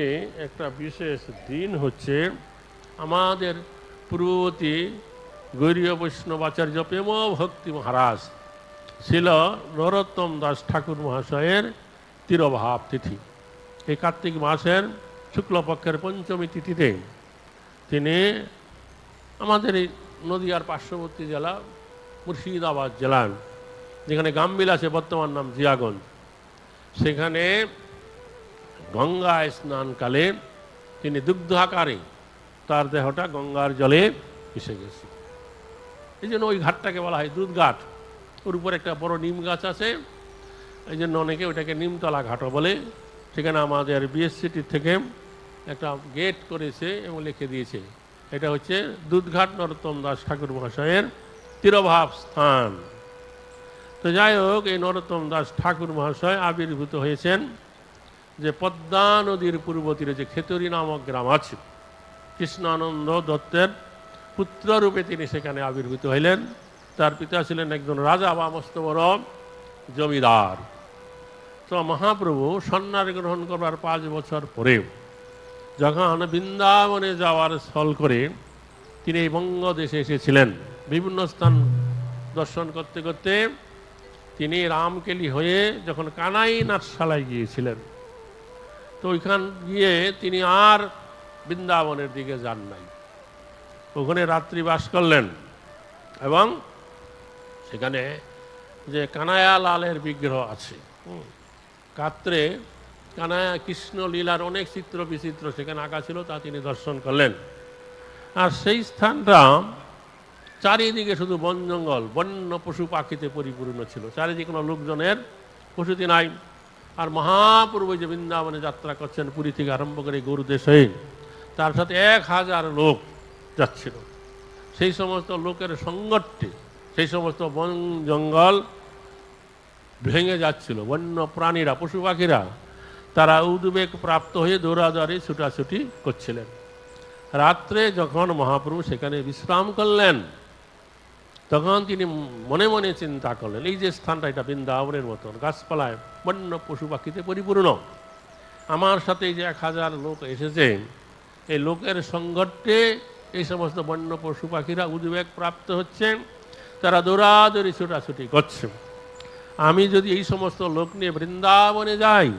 থেকে একটা বিশেষ দিন হচ্ছে আমাদের পূর্ববর্তী গৌরীয় বৈষ্ণবাচার্য প্রেম ভক্তি মহারাজ ছিল নরোত্তম দাস ঠাকুর মহাশয়ের তিরভাব তিথি। এই কার্তিক মাসের শুক্লপক্ষের পঞ্চমী তিথিতে তিনি আমাদের এই নদীয়ার পার্শ্ববর্তী জেলা, মুর্শিদাবাদ জেলার যেখানে গামবিল আছে বর্তমান নাম জিয়াগঞ্জ, সেখানে গঙ্গায় স্নানকালে তিনি দুগ্ধ আকারে তার দেহটা গঙ্গার জলে মিশে গেছে। এই জন্য ওই ঘাটটাকে বলা হয় দুধ ঘাট। ওর উপর একটা বড় নিম গাছ আছে। এই জন্য অনেকে ওটাকে নিমতলা ঘাটও বলে। সেখানে আমাদের বিএসসিটির থেকে একটা গেট করেছে এবং লিখে দিয়েছে। এটা হচ্ছে দুধঘাট নরোত্তম দাস ঠাকুর মহাশয়ের তিরভাব স্থান। তো যাই হোক, এই নরোত্তম দাস ঠাকুর মহাশয় আবির্ভূত হয়েছেন। যে পদ্মা নদীর পূর্ব তীরে যে খেতরি নামক গ্রাম আছে, কৃষ্ণানন্দ দত্তের পুত্ররূপে তিনি সেখানে আবির্ভূত হইলেন। তার পিতা ছিলেন একজন রাজা বা মস্ত বড় জমিদার। তো মহাপ্রভু সন্ন্যাস গ্রহণ করবার পাঁচ বছর পরে যখন বৃন্দাবনে যাওয়ার স্থল করে তিনি এই বঙ্গদেশে এসেছিলেন। বিভিন্ন স্থান দর্শন করতে করতে তিনি রামকেলি হয়ে যখন কানাই নাটশালায় গিয়েছিলেন তো ওইখান গিয়ে তিনি আর বৃন্দাবনের দিকে যান নাই। ওখানে রাত্রি বাস করলেন এবং সেখানে যে কানায়া লালের বিগ্রহ আছে কাত্রে কানায়া কৃষ্ণ লীলার অনেক চিত্র বিচিত্র সেখানে আঁকা ছিল, তা তিনি দর্শন করলেন। আর সেই স্থানটা চারিদিকে শুধু বন জঙ্গল, বন্য পশু পাখিতে পরিপূর্ণ ছিল, চারিদিকে কোনো লোকজনের বসতি নাই। আর মহাপূর্ব যে বৃন্দাবনে যাত্রা করছেন, পুরী থেকে আরম্ভ করে গরুদেশ হয়ে তার সাথে এক হাজার লোক যাচ্ছিল। সেই সমস্ত লোকের সংগঠে সেই সমস্ত বন জঙ্গল ভেঙে যাচ্ছিল। বন্য প্রাণীরা, পশু পাখিরা, তারা উদ্বেগ প্রাপ্ত হয়ে দৌড়াদৌড়ি, ছুটাছুটি করছিলেন। রাত্রে যখন মহাপ্রভু সেখানে বিশ্রাম করলেন তখন তিনি মনে মনে চিন্তা করলেন, এই যে স্থানটা এটা বৃন্দাবনের মতন, গাছপালায় বন্য পশু পাখিতে পরিপূর্ণ। আমার সাথে এই যে এক হাজার লোক এসেছে, এই লোকের সংঘটে এই সমস্ত বন্য পশু পাখিরা উদ্বেগ প্রাপ্ত হচ্ছে, তারা দৌড়াদৌড়ি ছোটাছুটি করছে। আমি যদি এই সমস্ত লোক নিয়ে বৃন্দাবনে যাই,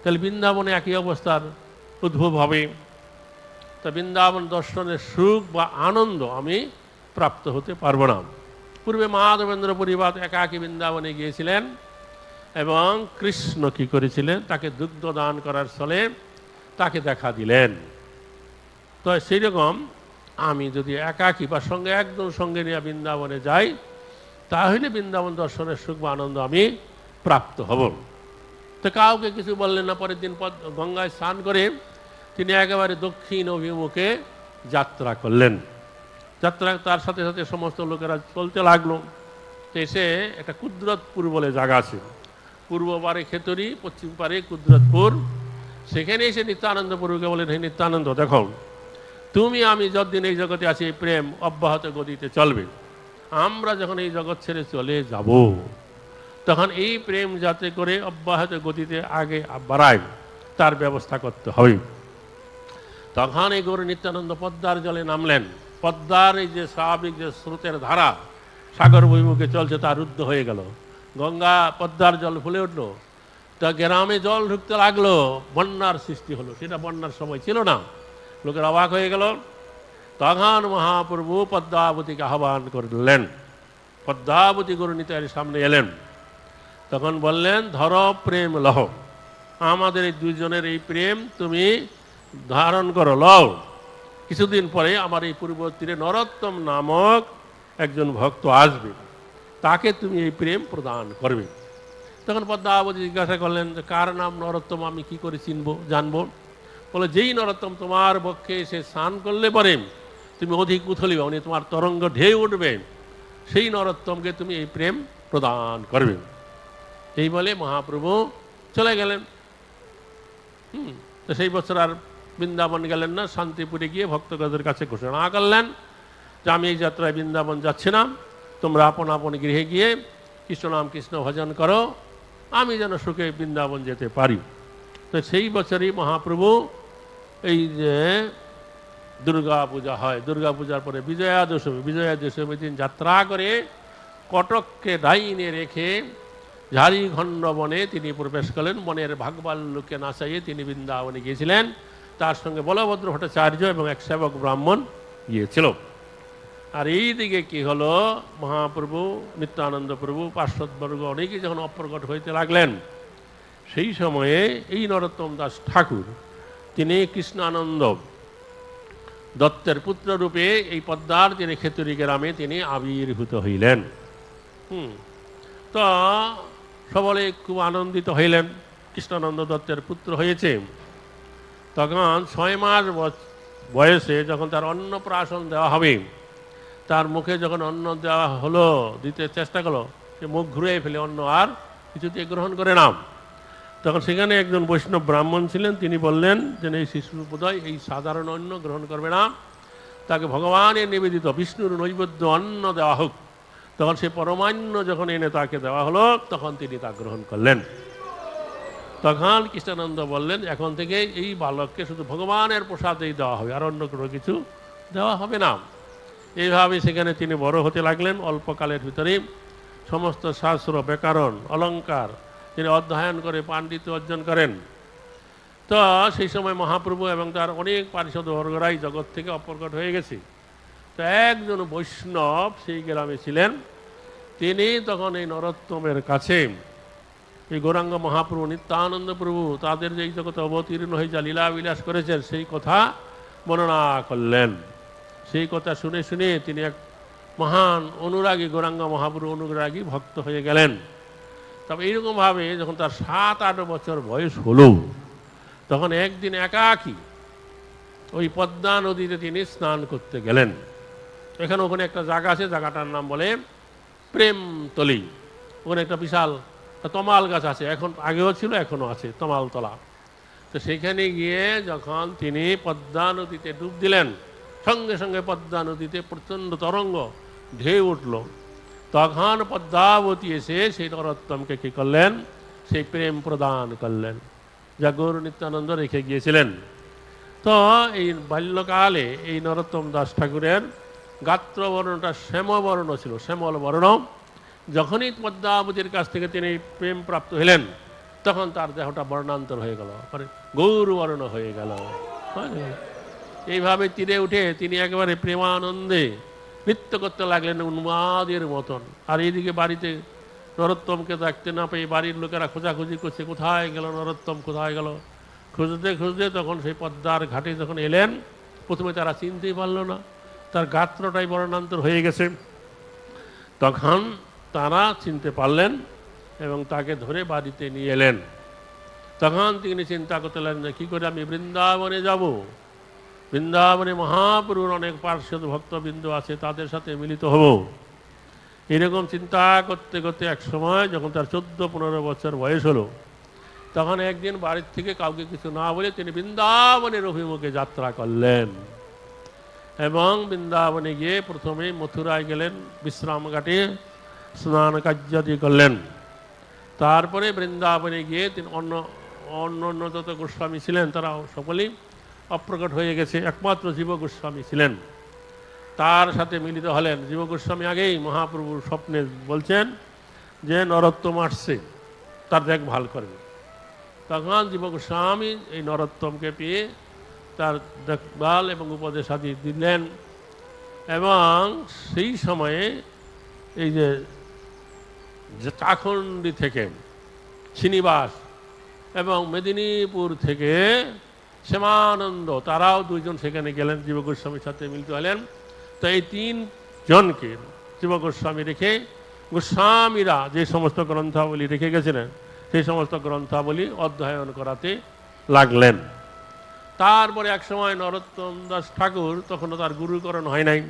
তাহলে বৃন্দাবনে একই অবস্থার উদ্ভব হবে। তা বৃন্দাবন দর্শনের সুখ বা আনন্দ আমি প্রাপ্ত হতে পারব না। পূর্বে মাধবেন্দ্র পরিবার একাকী বৃন্দাবনে গিয়েছিলেন এবং কৃষ্ণ কি করেছিলেন? তাকে দুগ্ধ দান করার স্থলে তাকে দেখা দিলেন। তো সেই রকম আমি যদি একাকী বা সঙ্গে একজন সঙ্গে নিয়ে বৃন্দাবনে যাই, তাহলে বৃন্দাবন দর্শনের সুখ বা আনন্দ আমি প্রাপ্ত হব। তো কাউকে কিছু বললেন না, পরের দিন গঙ্গায় স্নান করে তিনি একেবারে দক্ষিণ অভিমুখে যাত্রা করলেন। যাত্রা তার সাথে সাথে সমস্ত লোকেরা চলতে লাগল। এসে একটা কুদরতপুর বলে জায়গা আছে। পূর্ব পারে খেতরি, পশ্চিম পারে কুদরতপুর। সেখানে এসে নিত্যানন্দ প্রভুকে বলেন, হে নিত্যানন্দ, দেখো, তুমি আমি যতদিন এই জগতে আছি, এই প্রেম অব্যাহত গতিতে চলবে। আমরা যখন এই জগৎ ছেড়ে চলে যাব, তখন এই প্রেম যাতে করে অব্যাহত গতিতে আগে বাড়ায়, তার ব্যবস্থা করতে হবে। তখন এই গৌর নিত্যানন্দ পদ্মার জলে নামলেন। পদ্মার এই যে স্বাভাবিক যে স্রোতের ধারা, সাগর বৈমুখে চলছে তা রুদ্ধ হয়ে গেল। গঙ্গা পদ্মার জল ফুলে উঠল। তা গ্রামে জল ঢুকতে লাগল, বন্যার সৃষ্টি হলো। সেটা বন্যার সময় ছিল না। লোকের অবাক হয়ে গেল। তখন মহাপ্রভু পদ্মাবতীকে আহ্বান করলেন। পদ্মাবতী গরুণিতার সামনে এলেন। তখন বললেন, ধর প্রেম লহ। আমাদের এই দুজনের এই প্রেম তুমি ধারণ করো, লও। কিছুদিন পরে আমার এই পূর্ব তীরে নরোত্তম নামক একজন ভক্ত আসবে। তাকে তুমি এই প্রেম প্রদান করবে। তখন পদ্মাবতী জিজ্ঞাসা করলেন, যে কার নাম নরোত্তম? আমি কি করে চিনবো, জানব? বলে, যেই নরোত্তম তোমার পক্ষে এসে স্নান করলে পরে তুমি অধিক উথলিবে উনি তোমার তরঙ্গ ঢেউ উঠবে। সেই নরোত্তমকে তুমি এই প্রেম প্রদান করবে। এই বলে মহাপ্রভু চলে গেলেন। হুম, তো সেই বছর আর বৃন্দাবন গেলেন না, শান্তিপুরে গিয়ে ভক্তগণদের কাছে ঘোষণা করলেন যে আমি এই যাত্রায় বৃন্দাবন যাচ্ছি না, তোমরা আপন আপন গৃহে গিয়ে কৃষ্ণ নাম কৃষ্ণ ভজন করো, আমি যেন সুখে বৃন্দাবন যেতে পারি। তো সেই বছরই মহাপ্রভু এই যে দুর্গা পূজা হয়, দুর্গা পূজার পরে বিজয়া দশমী বিজয়া দশমী দিন যাত্রা করে কটককে ডাইনে রেখে ঝাড়িখণ্ড বনে তিনি প্রবেশ করলেন, বনের ভাগবাল্যকে নাচাইয়ে তিনি বৃন্দাবনে গিয়েছিলেন। তার সঙ্গে বলভদ্র ভট্টাচার্য এবং এক সেবক ব্রাহ্মণ গিয়েছিল। আর এই দিকে কি হলো? মহাপ্রভু, নিত্যানন্দ প্রভু পার্শ্বদবর্গ অনেকেই যখন অপ্রকট হইতে লাগলেন, সেই সময়ে এই নরোত্তম দাস ঠাকুর, তিনি কৃষ্ণানন্দ দত্তের পুত্ররূপে এই পদ্মার তিনি খেতুরি গ্রামে তিনি আবির্ভূত হইলেন। হুম। তো সবলে খুব আনন্দিত হইলেন। কৃষ্ণানন্দ দত্তের পুত্র হয়েছে। তখন ছয় মাস বয়সে যখন তার অন্নপ্রাশন দেওয়া হবে, তার মুখে যখন অন্ন দেওয়া হলো, দিতে চেষ্টা করল, সে মুখ ঘুরে ফেলে অন্ন আর কিছুতে গ্রহণ করে নাম তখন সেখানে একজন বৈষ্ণব ব্রাহ্মণ ছিলেন, তিনি বললেন যে, এই শিশুর বোধহয় এই সাধারণ অন্ন গ্রহণ করবে না। তাকে ভগবানের নিবেদিত বিষ্ণুর নৈবেদ্য অন্ন দেওয়া হোক। তখন সে পরমান্ন যখন এনে তাকে দেওয়া হলো, তখন তিনি তা গ্রহণ করলেন। তখন কৃষ্ণানন্দ বললেন, এখন থেকে এই বালককে শুধু ভগবানের প্রসাদেই দেওয়া হবে, আর অন্য কোনো কিছু দেওয়া হবে না। এইভাবে সেখানে তিনি বড় হতে লাগলেন। অল্পকালের ভিতরে সমস্ত শাস্ত্র, ব্যাকরণ, অলঙ্কার তিনি অধ্যয়ন করে পাণ্ডিত্য অর্জন করেন। তো সেই সময় মহাপ্রভু এবং তার অনেক পারিষদ বর্গরাই জগৎ থেকে অপ্রকট হয়ে গেছে। তো একজন বৈষ্ণব সেই গ্রামে ছিলেন। তিনি তখন এই নরোত্তমের কাছে এই গৌরাঙ্গ মহাপ্রভু, নিত্যানন্দ প্রভু, তাদের যে এই জগতে অবতীর্ণ হয়ে যা লীলা বিলাস করেছেন, সেই কথা বর্ণনা করলেন। সেই কথা শুনে শুনে তিনি এক মহান অনুরাগী গৌরাঙ্গ মহাপ্রভু অনুরাগী ভক্ত হয়ে গেলেন। তবে এইরকমভাবে যখন তার সাত আট বছর বয়স হলো, তখন একদিন একাকী ওই পদ্মা নদীতে তিনি স্নান করতে গেলেন। এখানে ওখানে একটা জায়গা আছে, জায়গাটার নাম বলে প্রেমতলি। ওখানে একটা বিশাল তমাল গাছ আছে, এখন আগেও ছিল, এখনও আছে তমালতলা তো সেখানে গিয়ে যখন তিনি পদ্মা নদীতে ডুব দিলেন, সঙ্গে সঙ্গে পদ্মা নদীতে প্রচণ্ড তরঙ্গ, ঢেউ উঠল। তখন পদ্মাবতী এসে সেই নরোত্তমকে কী করলেন? সেই প্রেম প্রদান করলেন। যা গৌর নিত্যানন্দ রেখে গিয়েছিলেন। তো এই বাল্যকালে এই নরোত্তম দাস ঠাকুরের গাত্রবর্ণটা শ্যামবর্ণ ছিল, শ্যামল বর্ণ। যখনই পদ্মাবতীর কাছ থেকে তিনি প্রেম প্রাপ্ত হলেন, তখন তার দেহটা বর্ণান্তর হয়ে গেল মানে গৌরবর্ণ হয়ে গেল। এইভাবে তীরে উঠে তিনি একেবারে প্রেমানন্দে নৃত্য করতে লাগলেন উন্মাদের মতন। আর এইদিকে বাড়িতে নরোত্তমকে দেখতে না পেয়ে বাড়ির লোকেরা খোঁজাখুঁজি করছে, কোথায় গেল নরোত্তম, কোথায় গেল? খুঁজতে খুঁজতে তখন সেই পদ্মার ঘাটে যখন এলেন, প্রথমে তারা চিনতেই পারল না, তার গাত্রটাই বর্ণান্তর হয়ে গেছে। তখন তারা চিনতে পারলেন এবং তাকে ধরে বাড়িতে নিয়ে এলেন। তখন তিনি চিন্তা করতে লাগলেন যে কী করে আমি বৃন্দাবনে যাব? বৃন্দাবনে মহাপুরুর অনেক পার্শ্বদ ভক্তবৃন্দ আছে, তাদের সাথে মিলিত হব। এরকম চিন্তা করতে করতে এক সময় যখন তার চোদ্দ পনেরো বছর বয়স হলো, তখন একদিন বাড়ির থেকে কাউকে কিছু না বলে তিনি বৃন্দাবনের অভিমুখে যাত্রা করলেন এবং বৃন্দাবনে গিয়ে প্রথমে মথুরায় গেলেন বিশ্রাম ঘাটে স্নান কার্যাদি করলেন তারপরে বৃন্দাবনে গিয়ে তিনি অন্য অন্য অন্য যত গোস্বামী ছিলেন, তারা সকলেই অপ্রকট হয়ে গেছে। একমাত্র জীব গোস্বামী ছিলেন। তার সাথে মিলিত হলেন। জীব গোস্বামী আগেই মহাপ্রভুর স্বপ্নে বলছেন যে, নরোত্তম আসছে। তার দেখভাল করবে। তখন জীব গোস্বামী এই নরোত্তমকে পেয়ে তার দেখভাল এবং উপদেশ আদি দিলেন। এবং সেই সময়ে এই যে যে চাখণ্ডী থেকে, শ্রীনিবাস এবং মেদিনীপুর থেকে শ্যামানন্দ, তারাও দুইজন সেখানে গেলেন জীব গোস্বামীর সাথে মিলিত হলেন। তো এই তিন জনকে জীব গোস্বামী রেখে গোস্বামীরা যে সমস্ত গ্রন্থাবলী রেখে গেছিলেন, সেই সমস্ত গ্রন্থাবলী অধ্যয়ন করাতে লাগলেন। তারপরে এক সময় নরোত্তম দাস ঠাকুর, তখনও তার গুরুকরণ হয় নাই।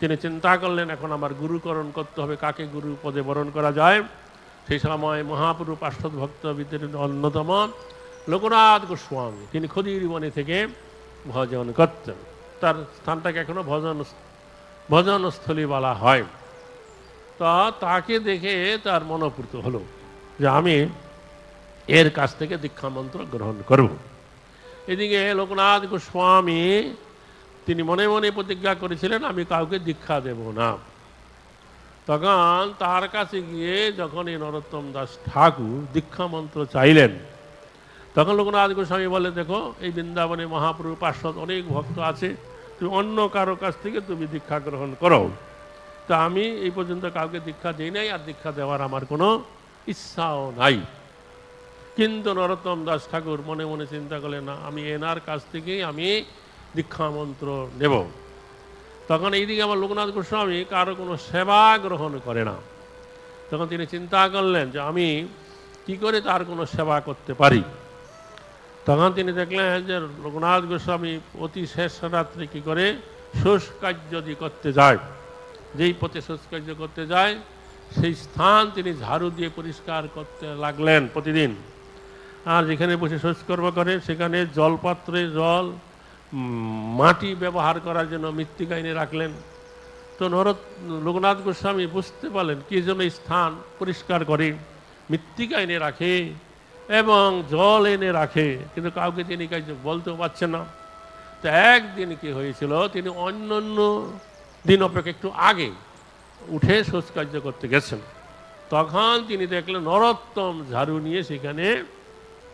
তিনি চিন্তা করলেন, এখন আমার গুরুকরণ করতে হবে, কাকে গুরু পদে বরণ করা যায়? সেই সময় মহাপুরু পার্শ্বদ ভক্তবিদের অন্যতম লোকনাথ গোস্বামী, তিনি খদির বনে থেকে ভজন করতেন। তার স্থানটাকে এখনও ভজন, ভজনস্থলী বলা হয়। তা তাকে দেখে তার মনোপূর্ত হলো যে আমি এর কাছ থেকে দীক্ষা মন্ত্র গ্রহণ করব। এদিকে লোকনাথ গোস্বামী তিনি মনে মনে প্রতিজ্ঞা করেছিলেন, আমি কাউকে দীক্ষা দেব না। তখন তার কাছে গিয়ে যখন এই নরোত্তম দাস ঠাকুর দীক্ষা মন্ত্র চাইলেন, তখন লোকনাথ গোস্বামী বলে দেখো, এই বৃন্দাবনে মহাপ্রভু পার্শ্বদ অনেক ভক্ত আছে, তুমি অন্য কারও কাছ থেকে তুমি দীক্ষা গ্রহণ করো। তা আমি এই পর্যন্ত কাউকে দীক্ষা দিই নাই আর দীক্ষা দেওয়ার আমার কোনো ইচ্ছাও নাই। কিন্তু নরোত্তম দাস ঠাকুর মনে মনে চিন্তা করলেন, না, আমি এনার কাছ থেকেই আমি দীক্ষা মন্ত্র নেব। তখন এইদিকে আমার লোকনাথ গোস্বামী কারও কোনো সেবা গ্রহণ করে না। তখন তিনি চিন্তা করলেন যে আমি কি করে তার কোনো সেবা করতে পারি? তখন তিনি দেখলেন যে লোকনাথ গোস্বামী অতি শেষ রাত্রে কী করে শোষ কার্য যদি করতে যায়, যেই পথে শোষ কার্য করতে যায়, সেই স্থান তিনি ঝাড়ু দিয়ে পরিষ্কার করতে লাগলেন প্রতিদিন। আর যেখানে বসে শৌচকর্ম করে, সেখানে জলপাত্রে জল মাটি ব্যবহার করার জন্য মৃত্তিকা এনে রাখলেন। তো নরদ, লোকনাথ গোস্বামী বুঝতে পারলেন কি জন্য স্থান পরিষ্কার করে, মৃত্তিকা এনে রাখে এবং জল এনে রাখে। কিন্তু কাউকে তিনি কাজ বলতেও পারছেন না। তো একদিন কি হয়েছিল, তিনি অন্য অন্য দিন অপেক্ষা একটু আগে উঠে শোচকার্য করতে গেছেন। তখন তিনি দেখলেন নরোত্তম ঝাড়ু নিয়ে সেখানে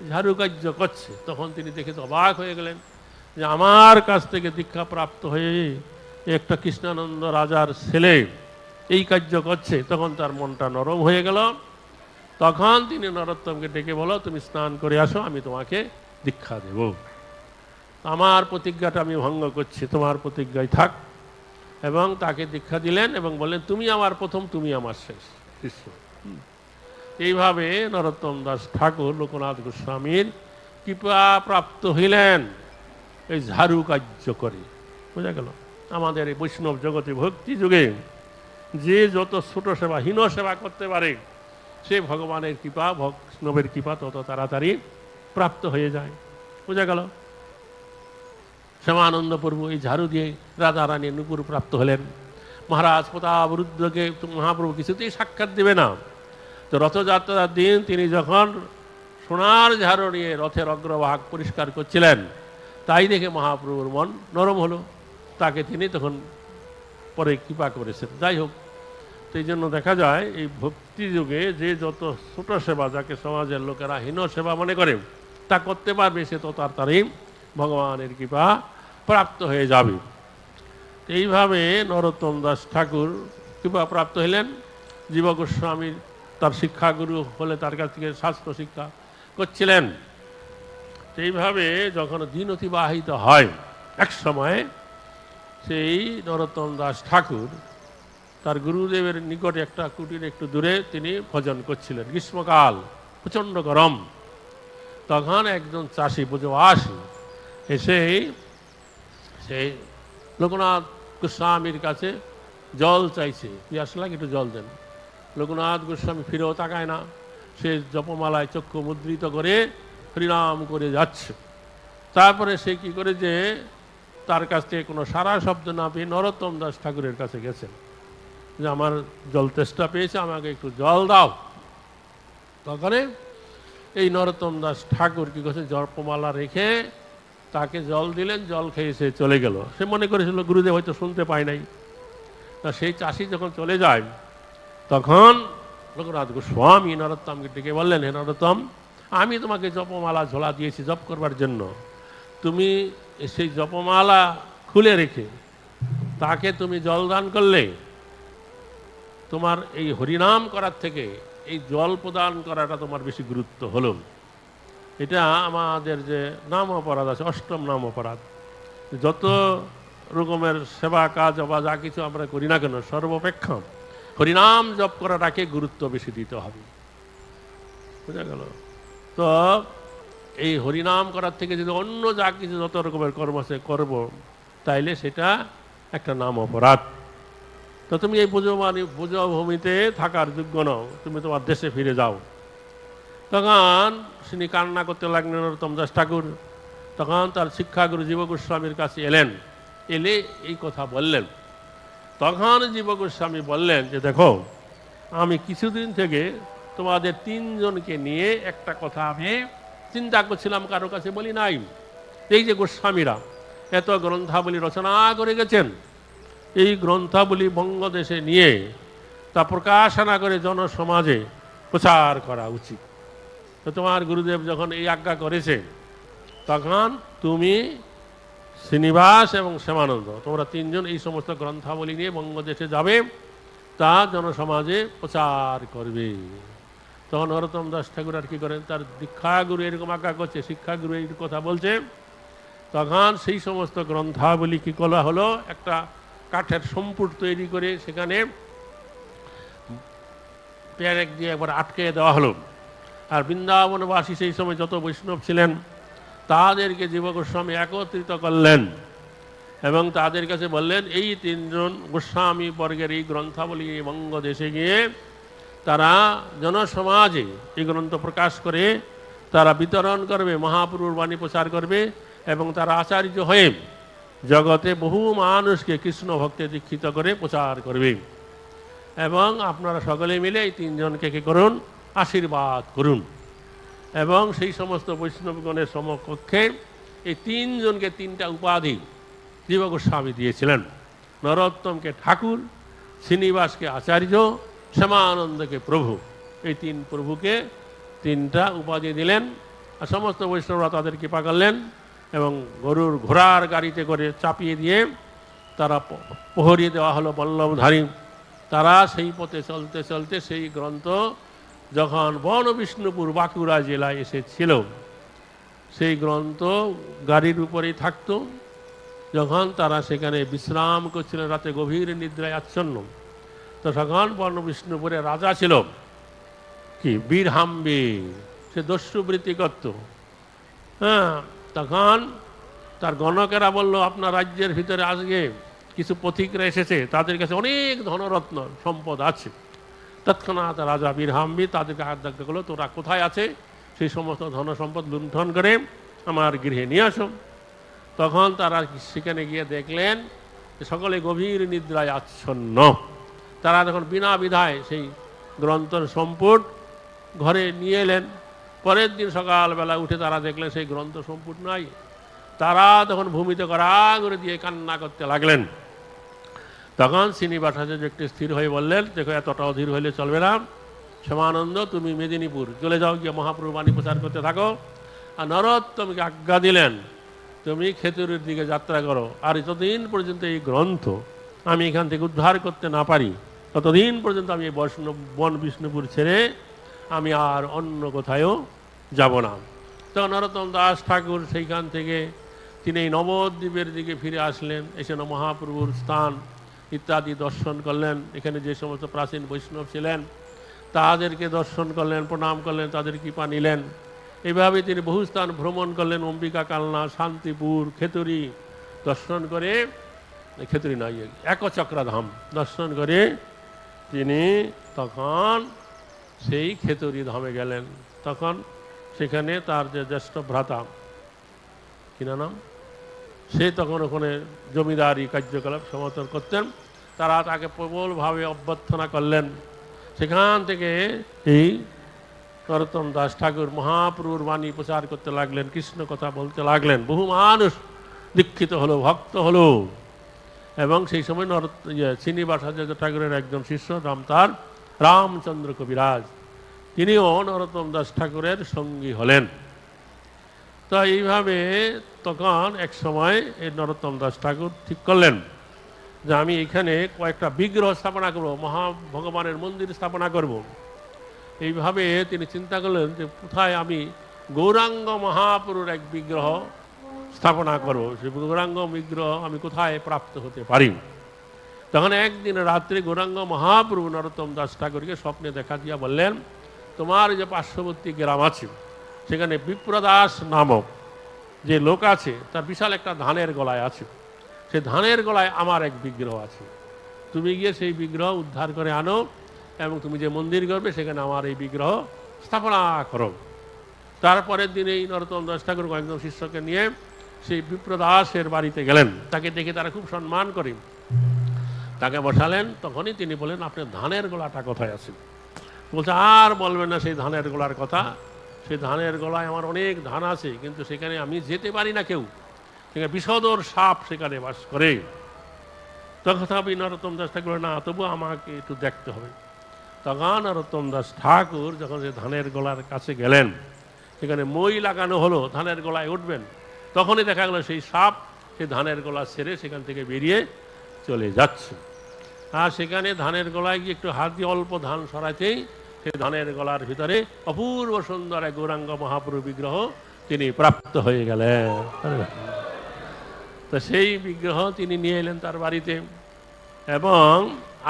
ঝাড়ু কার্য করছে। তখন তিনি দেখে তো অবাক হয়ে গেলেন। যে আমার কাছ থেকে দীক্ষা প্রাপ্ত হয়ে একটা কৃষ্ণানন্দ রাজার ছেলে এই কার্য করছে, তখন তার মনটা নরম হয়ে গেল। তখন তিনি নরোত্তমকে ডেকে বলো, তুমি স্নান করে আসো, আমি তোমাকে দীক্ষা দেব। আমার প্রতিজ্ঞাটা আমি ভঙ্গ করছি, তোমার প্রতিজ্ঞায় থাক। এবং তাকে দীক্ষা দিলেন এবং বললেন, তুমি আমার প্রথম, তুমি আমার শেষ। শিষ্য। এইভাবে নরোত্তম দাস ঠাকুর লোকনাথ গোস্বামীর কৃপা প্রাপ্ত হইলেন। এই ঝাড়ু কার্য করে। বোঝা গেল? আমাদের এই বৈষ্ণব জগতে ভক্তি যুগে যে যত ছোট সেবা, হীন সেবা করতে পারে, সে ভগবানের কৃপা, বৈষ্ণবের কৃপা তত তাড়াতাড়ি প্রাপ্ত হয়ে যায়। বোঝা গেল? শ্যামানন্দ প্রভু এই ঝাড়ু দিয়ে রাধা রানী নুপুর প্রাপ্ত হলেন। মহারাজ প্রতাপ রুদ্রকে মহাপ্রভু কিছুতেই সাক্ষাৎ দেবে না। তো রথযাত্রার দিন তিনি যখন সোনার ঝাড়ু নিয়ে রথের অগ্রভাগ পরিষ্কার করছিলেন তাই দেখে মহাপ্রভুর মন নরম হলো। তাকে তিনি তখন পরে কৃপা করেছেন। যাই হোক এই জন্য দেখা যায়, এই ভক্তি যুগে যে যত ছোট সেবা, যাকে সমাজের লোকেরা হীন সেবা মনে করে, তা করতে পারবে সে তো তাড়াতাড়ি ভগবানের কৃপা প্রাপ্ত হয়ে যাবে। এইভাবে নরোত্তম দাস ঠাকুর কৃপা প্রাপ্ত হলেন। জীব গোস্বামীর তার শিক্ষাগুরু হলে তার কাছ থেকে শাস্ত্র শিক্ষা করছিলেন। তো এইভাবে যখন দিন অতিবাহিত হয়, এক সময় সেই নরোত্তম দাস ঠাকুর তার গুরুদেবের নিকটে একটা কুটির একটু দূরে তিনি ভজন করছিলেন। গ্রীষ্মকাল, প্রচণ্ড গরম। তখন একজন চাষি আসে এসে সেই লোকনাথ গোস্বামীর কাছে জল চাইছে। পিয়াস লাগে একটু জল দেন? লোকনাথ গোস্বামী ফিরেও তাকায় না। সে জপমালায় চক্ষু মুদ্রিত করে হরিনাম করে যাচ্ছে। তারপরে সে কি করে যে তার কাছ থেকে কোনো সারা শব্দ না পেয়ে নরোত্তম দাস ঠাকুরের কাছে গেছেন। যে আমার জল তেষ্টা পেয়েছে, আমাকে একটু জল দাও। তখনে এই নরোত্তম দাস ঠাকুর কি করছে, জপমালা রেখে তাকে জল দিলেন, জল খেয়ে সে চলে গেল। সে মনে করেছিল, গুরুদেব হয়তো শুনতে পায় নাই। তা সেই চাষি যখন চলে যায়, তখন লোকনাথ গোস্বামী নরোত্তমকে ডেকে বললেন, হে নরোত্তম আমি তোমাকে জপমালা ঝোলা দিয়েছি জপ করবার জন্য। তুমি সেই জপমালা খুলে রেখে তাকে তুমি জল দান করলে, তোমার এই হরিনাম করার থেকে এই জল প্রদান করাটা তোমার বেশি গুরুত্ব হলো। এটা আমাদের যে নাম অপরাধ আছে, অষ্টম নাম অপরাধ। যত রকমের সেবা কাজ বা যা কিছু আমরা করি না কেন সর্বাপেক্ষা হরিনাম জপ করাটাকে গুরুত্ব বেশি দিতে হবে। বুঝা গেল? তো এই হরিনাম করার থেকে যদি অন্য যা কিছু যত রকমের কর্ম আছে করব, তাইলে সেটা একটা নাম অপরাধ। তো তুমি এই পুজো মানে ভূমিতে থাকার যোগ্য নও, তুমি তোমার দেশে ফিরে যাও। তখন তিনি কান্না করতে লাগলেন নরোত্তম দাস ঠাকুর। তখন তার শিক্ষাগুরু জীব গোস্বামীর কাছে এলেন, এলে এই কথা বললেন। তখন জীব গোস্বামী বললেন যে, দেখো, আমি কিছুদিন থেকে তোমাদের তিনজনকে নিয়ে একটা কথা আমি চিন্তা করছিলাম, কারও কাছে বলি নাই। এই যে গোস্বামীরা এত গ্রন্থাবলী রচনা করে গেছেন, এই গ্রন্থাবলী বঙ্গদেশে নিয়ে তা প্রকাশনা করে জনসমাজে প্রচার করা উচিত। তো তোমার গুরুদেব যখন এই আজ্ঞা করেছে, তখন তুমি শ্রীনিবাস এবং শ্যামানন্দ, তোমরা তিনজন এই সমস্ত গ্রন্থাবলী নিয়ে বঙ্গদেশে যাবে, তা জনসমাজে প্রচার করবে। তখন নরোত্তম দাস ঠাকুর আর কি করেন? তার দীক্ষাগুরু এরকম আঁকা করছে, শিক্ষাগুরু এই কথা বলছে। তখন সেই সমস্ত গ্রন্থাবলী কি করা হলো? একটা কাঠের সম্পুট তৈরি করে সেখানে প্যারেক দিয়ে একবার আটকে দেওয়া হলো। আর বৃন্দাবনবাসী সেই সময় যত বৈষ্ণব ছিলেন, তাদেরকে জীব গোস্বামী একত্রিত করলেন এবং তাদের কাছে বললেন, এই তিনজন গোস্বামী বর্গের এই গ্রন্থাবলী বঙ্গদেশে গিয়ে তারা জনসমাজে এই গ্রন্থ প্রকাশ করে, তারা বিতরণ করবে মহাপুরুর বাণী প্রচার করবে এবং তারা আচার্য হয়ে জগতে বহু মানুষকে কৃষ্ণ ভক্তে দীক্ষিত করে প্রচার করবে। এবং আপনারা সকলে মিলে এই তিনজনকে কি করুন? আশীর্বাদ করুন। এবং সেই সমস্ত বৈষ্ণবগণের সমকক্ষে এই তিনজনকে তিনটা উপাধি জীব গোস্বামী দিয়েছিলেন। নরোত্তমকে ঠাকুর, শ্রীনিবাসকে আচার্য শ্যামানন্দকে প্রভু। এই তিন প্রভুকে তিনটা উপাধি দিলেন আর সমস্ত বৈষ্ণবরা তাদের কৃপা করলেন এবং গরুর ঘোড়ার গাড়িতে করে চাপিয়ে দিয়ে তারা প্রহরিয়ে দেওয়া হলো বল্লভধারী। তারা সেই পথে চলতে চলতে সেই গ্রন্থ যখন বন বিষ্ণুপুর বাঁকুড়া জেলায় এসেছিল, সেই গ্রন্থ গাড়ির উপরেই থাকতো। যখন তারা সেখানে বিশ্রাম করছিলেন, রাতে গভীর নিদ্রায় আচ্ছন্ন। তো তখন বর্ণ বিষ্ণুপুরে রাজা ছিল। কি? বীর হাম্বি। সে দস্যুবৃত্তি করত। হ্যাঁ তখন তার গণকেরা বলল, আপনার রাজ্যের ভিতরে আজকে কিছু পথিকরা এসেছে। তাদের কাছে অনেক ধনরত্ন সম্পদ আছে। তৎক্ষণাৎ রাজা বীরহাম্বি তাদেরকে আজ্ঞা করল, তোরা কোথায় আছে? সেই সমস্ত ধন সম্পদ লুণ্ঠন করে আমার গৃহে নিয়ে আসো। তখন তারা সেখানে গিয়ে দেখলেন সকলে গভীর নিদ্রায় আচ্ছন্ন। তারা যখন বিনা বিধায় সেই গ্রন্থর সম্পুট ঘরে নিয়ে এলেন, পরের দিন সকালবেলা উঠে তারা দেখলেন সেই গ্রন্থ সম্পুট নাই। তারা তখন ভূমিতে করা করে দিয়ে কান্না করতে লাগলেন। তখন শ্রীনিবাস আচার্য একটু স্থির হয়ে বললেন, দেখো, এতটা অধীর হইলে চলবে না। শ্যামানন্দ, তুমি মেদিনীপুর চলে যাও, গিয়ে মহাপ্রভু বাণী প্রচার করতে থাকো। আর নরোত্তমকে আজ্ঞা দিলেন, তুমি খেতুরের দিকে যাত্রা করো। আর যতদিন পর্যন্ত এই গ্রন্থ আমি এখান থেকে উদ্ধার করতে না পারি। ততদিন পর্যন্ত আমি এই বৈষ্ণব, বন বিষ্ণুপুর ছেড়ে আমি আর অন্য কোথায়ও যাব না। তখন নরোত্তম দাস ঠাকুর সেইখান থেকে তিনি এই নবদ্বীপের দিকে ফিরে আসলেন, এসে মহাপ্রভুর স্থান ইত্যাদি দর্শন করলেন। এখানে যে সমস্ত প্রাচীন বৈষ্ণব ছিলেন, তাদেরকে দর্শন করলেন, প্রণাম করলেন, তাদের কৃপা নিলেন। এইভাবে তিনি বহু স্থান ভ্রমণ করলেন, অম্বিকা, কালনা, শান্তিপুর, খেতুরি দর্শন করে খেতুরি নয় একচক্রাধাম। দর্শন করে তিনি তখন সেই খেতুরি ধামে গেলেন। তখন সেখানে তার যে জ্যেষ্ঠ ভ্রাতা কিনা নাম? সে তখন ওখানে জমিদারি কার্যকলাপ সমর্থন করতেন। তারা তাকে প্রবলভাবে অভ্যর্থনা করলেন। সেখান থেকে এই নরোত্তম দাস ঠাকুর মহাপ্রভুর বাণী প্রচার করতে লাগলেন, কৃষ্ণ কথা বলতে লাগলেন। বহু মানুষ দীক্ষিত হলো, ভক্ত হলো। এবং সেই সময় নর ইয়ে, শ্রীনিবাস আচার্য ঠাকুরের একজন শিষ্য নাম তার রামচন্দ্র কবিরাজ। তিনিও নরোত্তম দাস ঠাকুরের সঙ্গী হলেন। তো এইভাবে তখন এক সময় এই নরোত্তম দাস ঠাকুর ঠিক করলেন যে আমি এখানে কয়েকটা বিগ্রহ স্থাপনা করব মহা ভগবানের মন্দির স্থাপনা করব। এইভাবে তিনি চিন্তা করলেন যে কোথায় আমি গৌরাঙ্গ মহাপুরুর এক বিগ্রহ স্থাপনা করব সেই গৌরাঙ্গ বিগ্রহ আমি কোথায় প্রাপ্ত হতে পারি? তখন একদিন রাত্রে গৌরাঙ্গ মহাপ্রভু নরোত্তম দাস ঠাকুরকে স্বপ্নে দেখা দিয়া বললেন, তোমার যে পার্শ্ববর্তী গ্রাম আছে, সেখানে বিপ্রদাস নামক যে লোক আছে, তার বিশাল একটা ধানের গলায় আছে। সেই ধানের গলায় আমার এক বিগ্রহ আছে। তুমি গিয়ে সেই বিগ্রহ উদ্ধার করে আনো এবং তুমি যে মন্দির করবে, সেখানে আমার এই বিগ্রহ স্থাপনা করো। তারপরের দিন এই নরোত্তম দাস ঠাকুর কয়েকজন শিষ্যকে নিয়ে সেই বিপ্রদাসের বাড়িতে গেলেন। তাকে দেখে তারা খুব সম্মান করে। তাকে বসালেন। তখনই তিনি বলেন আপনার ধানের গোলাটা কোথায় আছে বলছে, আর বলবেন না, সেই ধানের গোলার কথা। সেই ধানের গলায় আমার অনেক ধান আছে, কিন্তু সেখানে আমি যেতে পারি না কেউ। সেখানে বিষদর সাপ সেখানে বাস করে। তখন তথাপি নরোত্তম দাস ঠাকুর না, তবু আমাকে একটু দেখতে হবে। তখন নরোত্তম দাস ঠাকুর যখন সে ধানের গলার কাছে গেলেন, সেখানে মই লাগানো হলো, ধানের গলায় উঠবেন। তখনই দেখা গেল সেই সাপ, সে ধানের গলা ছেড়ে সেখান থেকে বেরিয়ে চলে যাচ্ছে। আর সেখানে ধানের গলায় গিয়ে একটু হাত দিয়ে অল্প ধান সরাইতেই সে ধানের গলার ভিতরে অপূর্ব সুন্দর এক গৌরাঙ্গ মহাপুরু বিগ্রহ তিনি প্রাপ্ত হয়ে গেলেন। তো সেই বিগ্রহ তিনি নিয়ে এলেন তার বাড়িতে এবং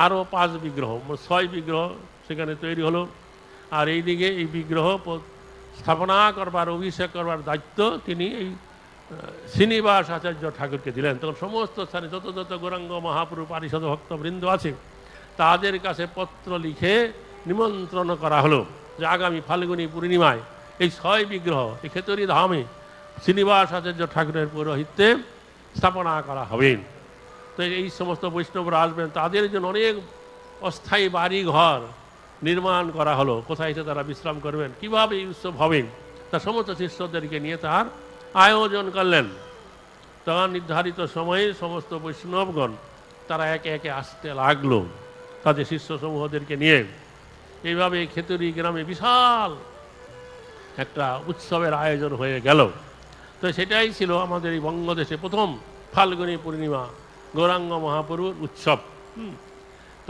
আরও পাঁচ বিগ্রহ ছয় বিগ্রহ সেখানে তৈরি হলো। আর এইদিকে এই বিগ্রহ স্থাপনা করবার, অভিষেক করবার দায়িত্ব তিনি এই শ্রীনিবাস আচার্য ঠাকুরকে দিলেন। তখন সমস্ত স্থানে যত যত গৌরাঙ্গ, মহাপুরু, পারিষদ ভক্তবৃন্দ আছে, তাদের কাছে পত্র লিখে নিমন্ত্রণ করা হলো যে আগামী ফাল্গুনী পূর্ণিমায় এই ছয় বিগ্রহ, এই খেতরি ধামে শ্রীনিবাস আচার্য ঠাকুরের পৌরোহিত্যে স্থাপনা করা হবে। তো এই সমস্ত বৈষ্ণবরা আসবেন, তাদের জন্য অনেক অস্থায়ী বাড়ি ঘর নির্মাণ করা হলো। কোথায় এসে তারা বিশ্রাম করবেন? কীভাবে এই উৎসব হবে? তার সমস্ত শিষ্যদেরকে নিয়ে তার আয়োজন করলেন। তখন নির্ধারিত সময়ে সমস্ত বৈষ্ণবগণ তারা একে একে আসতে লাগল তাদের শিষ্য সমূহদেরকে নিয়ে। এইভাবে খেতুরি গ্রামে বিশাল একটা উৎসবের আয়োজন হয়ে গেল। তো সেটাই ছিল আমাদের এই বঙ্গদেশে প্রথম ফাল্গুনী পূর্ণিমা, গৌরাঙ্গ মহাপুরুর উৎসব।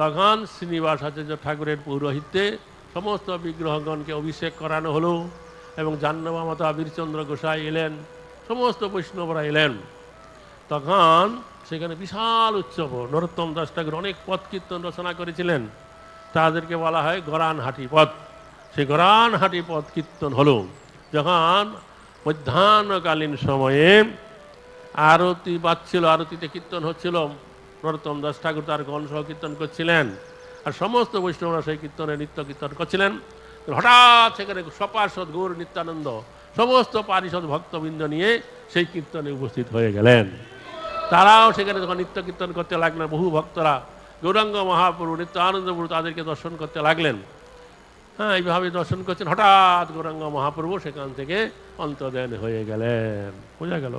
তখন শ্রীনিবাস আচার্য ঠাকুরের পৌরোহিত্যে সমস্ত বিগ্রহগণকে অভিষেক করানো হলো এবং জাহ্নবা মাতা বীরচন্দ্র গোসাই এলেন। সমস্ত বৈষ্ণবরা এলেন। তখন সেখানে বিশাল উৎসব। নরোত্তম দাস ঠাকুর অনেক পথ কীর্তন রচনা করেছিলেন। তাদেরকে বলা হয় গরানহাটি পথ। সেই গরানহাটি পথ কীর্তন হলো যখন মধ্যাহ্নকালীন সময়ে আরতি বাজছিল, আরতিতে কীর্তন হচ্ছিল। নরোত্তম দাস ঠাকুর তার গণ সহ কীর্তন করছিলেন। আর সমস্ত বৈষ্ণবরা সেই কীর্তনে নিত্য কীর্তন করছিলেন। হঠাৎ সেখানে সপার্ষদ গৌর নিত্যানন্দ সমস্ত পারিষদ ভক্তবৃন্দ নিয়ে সেই কীর্তনে উপস্থিত হয়ে গেলেন। তারাও সেখানে যখন নিত্য কীর্তন করতে লাগলেন, বহু ভক্তরা, গৌরাঙ্গ মহাপ্রভু নিত্যানন্দপুর তাদেরকে দর্শন করতে লাগলেন। হ্যাঁ এইভাবে দর্শন করছেন, হঠাৎ গৌরাঙ্গ মহাপ্রভু সেখান থেকে অন্তর্ধান হয়ে গেলেন। বোঝা গেল?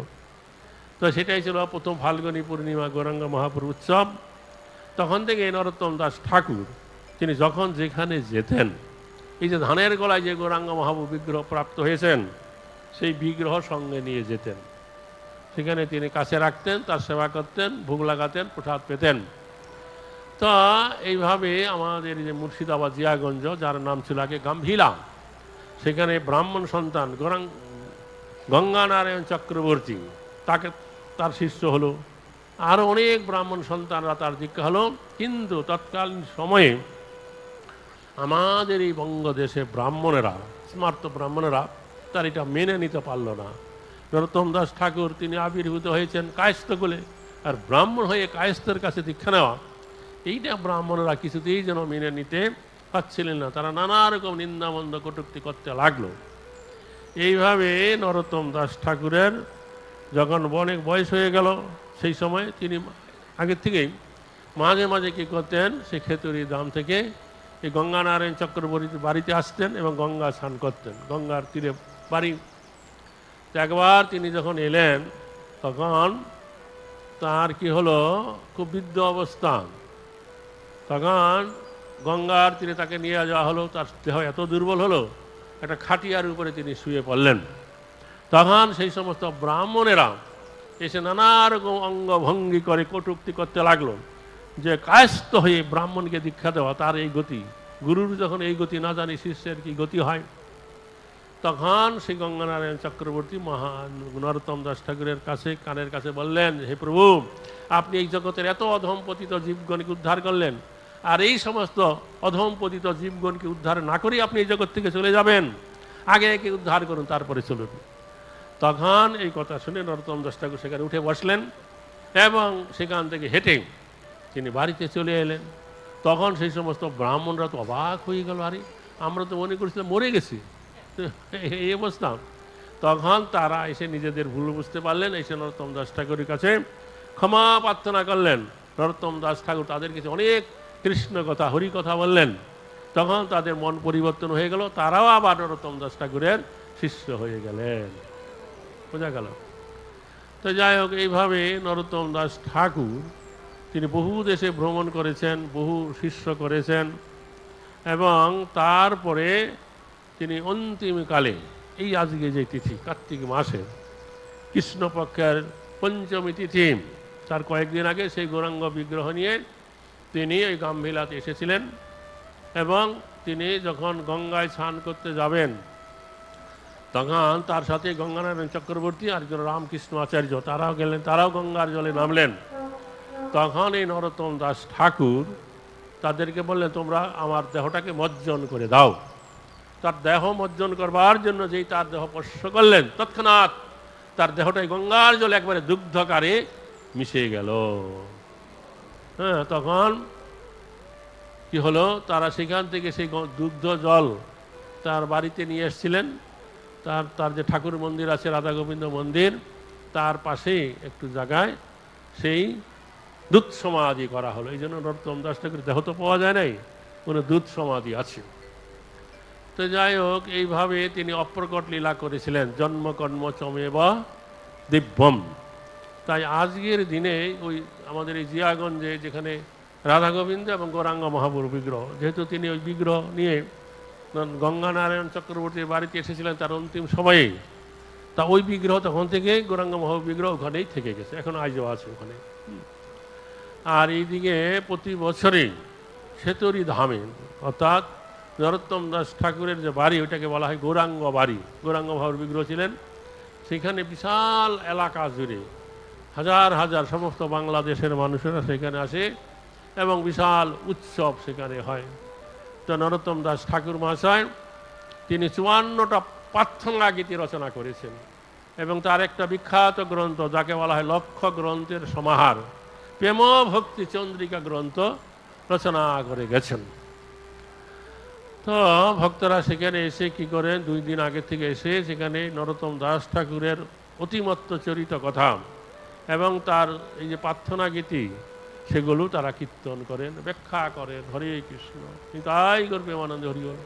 তো সেটাই ছিল প্রথম ফাল্গুনী পূর্ণিমা, গৌরাঙ্গ মহাপ্রভু উৎসব। তখন থেকে নরোত্তম দাস ঠাকুর, তিনি যখন যেখানে যেতেন, এই যে ধানের গলায় যে গৌরাঙ্গ মহাপ্রভু বিগ্রহ প্রাপ্ত হয়েছেন সেই বিগ্রহ সঙ্গে নিয়ে যেতেন। সেখানে তিনি কাছে রাখতেন, তার সেবা করতেন, ভোগ লাগাতেন, প্রসাদ পেতেন। তা এইভাবে আমাদের যে মুর্শিদাবাদ জিয়াগঞ্জ, যার নাম ছিল আগে গাম্ভীলা, সেখানে ব্রাহ্মণ সন্তান গরাং গঙ্গানারায়ণ চক্রবর্তী, তাকে তার শিষ্য হলো। আরও অনেক ব্রাহ্মণ সন্তানরা তার দীক্ষা হলো। কিন্তু তৎকালীন সময়ে আমাদের এই বঙ্গদেশে ব্রাহ্মণেরা, স্মার্ত ব্রাহ্মণেরা তার এটা মেনে নিতে পারল না। নরোত্তম দাস ঠাকুর, তিনি আবির্ভূত হয়েছেন কায়স্থকুলে আর ব্রাহ্মণ হয়ে কায়স্থের কাছে দীক্ষা নেওয়া। এইটা ব্রাহ্মণরা কিছুতেই যেন মেনে নিতে পারছিলেন না। তারা নানা রকম কটুক্তি করতে লাগল। এইভাবে নরোত্তম দাস ঠাকুরের যখন অনেক বয়স হয়ে গেল, সেই সময় তিনি আগের থেকেই মাঝে মাঝে কী করতেন সে খেতুরি দাম থেকে এই গঙ্গানারায়ণ চক্রবর্তী বাড়িতে আসতেন এবং গঙ্গা স্নান করতেন। গঙ্গার তীরে বাড়ি। একবার তিনি যখন এলেন, তখন তার কি হলো? খুব বৃদ্ধ অবস্থা। তখন গঙ্গার তীরে তাকে নিয়ে যাওয়া হলো, তার দেহ এত দুর্বল হলো, একটা খাটিয়ার উপরে তিনি শুয়ে পড়লেন। তখন সেই সমস্ত ব্রাহ্মণেরা এসে নানা রকম অঙ্গভঙ্গি করে কটুক্তি করতে লাগল, যে কায়স্থ হয়ে ব্রাহ্মণকে দীক্ষা দেওয়া তার এই গতি। গুরুর যখন এই গতি না জানি শিষ্যের কি গতি হয়? তখন সেই গঙ্গানারায়ণ চক্রবর্তী মহান নরোত্তম দাস ঠাকুরের কাছে কানের কাছে বললেন, হে প্রভু, আপনি এই জগতের এত অধমপতিত জীবগণকে উদ্ধার করলেন, আর এই সমস্ত অধমপতিত জীবগণকে উদ্ধার না করেই আপনি এই জগৎ থেকে চলে যাবেন। আগে একে উদ্ধার করুন, তারপরে চলুন। তখন এই কথা শুনে নরোত্তম দাস ঠাকুর সেখানে উঠে বসলেন এবং সেখান থেকে হেঁটে তিনি বাড়িতে চলে এলেন। তখন সেই সমস্ত ব্রাহ্মণরা তো অবাক হয়ে গেল, আরে, আমরা তো মনে করছিলাম মরে গেছি। এই অবস্থা। তখন তারা এসে নিজেদের ভুল বুঝতে পারলেন, এসে নরোত্তম দাস ঠাকুরের কাছে ক্ষমা প্রার্থনা করলেন। নরোত্তম দাস ঠাকুর তাদের কাছে অনেক কৃষ্ণ কথা, হরি কথা বললেন। তখন তাদের মন পরিবর্তন হয়ে গেল, তারাও আবার নরোত্তম দাস ঠাকুরের শিষ্য হয়ে গেলেন। বোঝা গেল? তো যাই হোক, এইভাবে নরোত্তম দাস ঠাকুর, তিনি বহু দেশে ভ্রমণ করেছেন, বহু শিষ্য করেছেন, এবং তারপরে তিনি অন্তিমকালে এই আজকে যে তিথি, কার্তিক মাসে কৃষ্ণপক্ষের পঞ্চমী তিথি, তার কয়েকদিন আগে সেই গৌরাঙ্গ বিগ্রহ নিয়ে তিনি ওই গাম্ভিলাতে এসেছিলেন এবং তিনি যখন গঙ্গায় স্নান করতে যাবেন, তখন তার সাথে গঙ্গানারায়ণ চক্রবর্তী আর রামকৃষ্ণ আচার্য, তারাও গেলেন, তারাও গঙ্গার জলে নামলেন। তখন এই নরোত্তম দাস ঠাকুর তাদেরকে বললেন, তোমরা আমার দেহটাকে মজ্জন করে দাও। তার দেহ মজ্জন করবার জন্য যেই তার দেহ স্পর্শ করলেন, তৎক্ষণাৎ তার দেহটাই গঙ্গার জল একবারে দুগ্ধকারে মিশে গেল। হ্যাঁ তখন কি হলো? তারা সেখান থেকে সেই দুগ্ধ জল তার বাড়িতে নিয়ে এসেছিলেন। তার তার যে ঠাকুর মন্দির আছে, রাধা গোবিন্দ মন্দির, তার পাশে একটু জায়গায় সেই দুধ সমাধি করা হলো। এই জন্য নরোত্তম দাস ঠাকুর দেহ তো পাওয়া যায় নাই, কোনো দুধ সমাধি আছে। তো যাই হোক এইভাবে তিনি অপ্রকট লীলা করেছিলেন জন্ম কর্ম চমে দিব্যম তাই আজকের দিনে ওই আমাদের এই জিয়াগঞ্জে যেখানে রাধা গোবিন্দ এবং গৌরাঙ্গ মহাপুর বিগ্রহ, যেহেতু তিনি ওই বিগ্রহ নিয়ে গঙ্গানারায়ণ চক্রবর্তীর বাড়িতে এসেছিলেন তার অন্তিম সময়ে, তা ওই বিগ্রহ তখন থেকে গৌরাঙ্গ মহাপুর বিগ্রহ ওখানেই থেকে গেছে, এখন আজও আছে ওখানে। আর এইদিকে প্রতি বছরই সেতরি ধামে, অর্থাৎ নরোত্তম দাস ঠাকুরের যে বাড়ি, ওইটাকে বলা হয় গৌরাঙ্গ বাড়ি। গৌরাঙ্গ মহাপুর বিগ্রহ ছিলেন। সেখানে বিশাল এলাকা জুড়ে হাজার হাজার সমস্ত বাংলাদেশের মানুষেরা সেখানে আসে এবং বিশাল উৎসব সেখানে হয়। তো নরোত্তম দাস ঠাকুর মহাশয়, তিনি চুয়ান্নটা প্রার্থনা গীতি রচনা করেছেন এবং তার একটা বিখ্যাত গ্রন্থ, যাকে বলা হয় লক্ষ গ্রন্থের সমাহার প্রেম ভক্তি চন্দ্রিকা গ্রন্থ, রচনা করে গেছেন। তো ভক্তরা সেখানে এসে কি করেন? দুই দিন আগে থেকে এসে সেখানে নরোত্তম দাস ঠাকুরের অতিমত্ত চরিত কথা এবং তার এই যে প্রার্থনা গীতি, সেগুলো তারা কীর্তন করেন, ব্যাখ্যা করেন, হরে কৃষ্ণ। তাই করবে আনন্দ হরিবল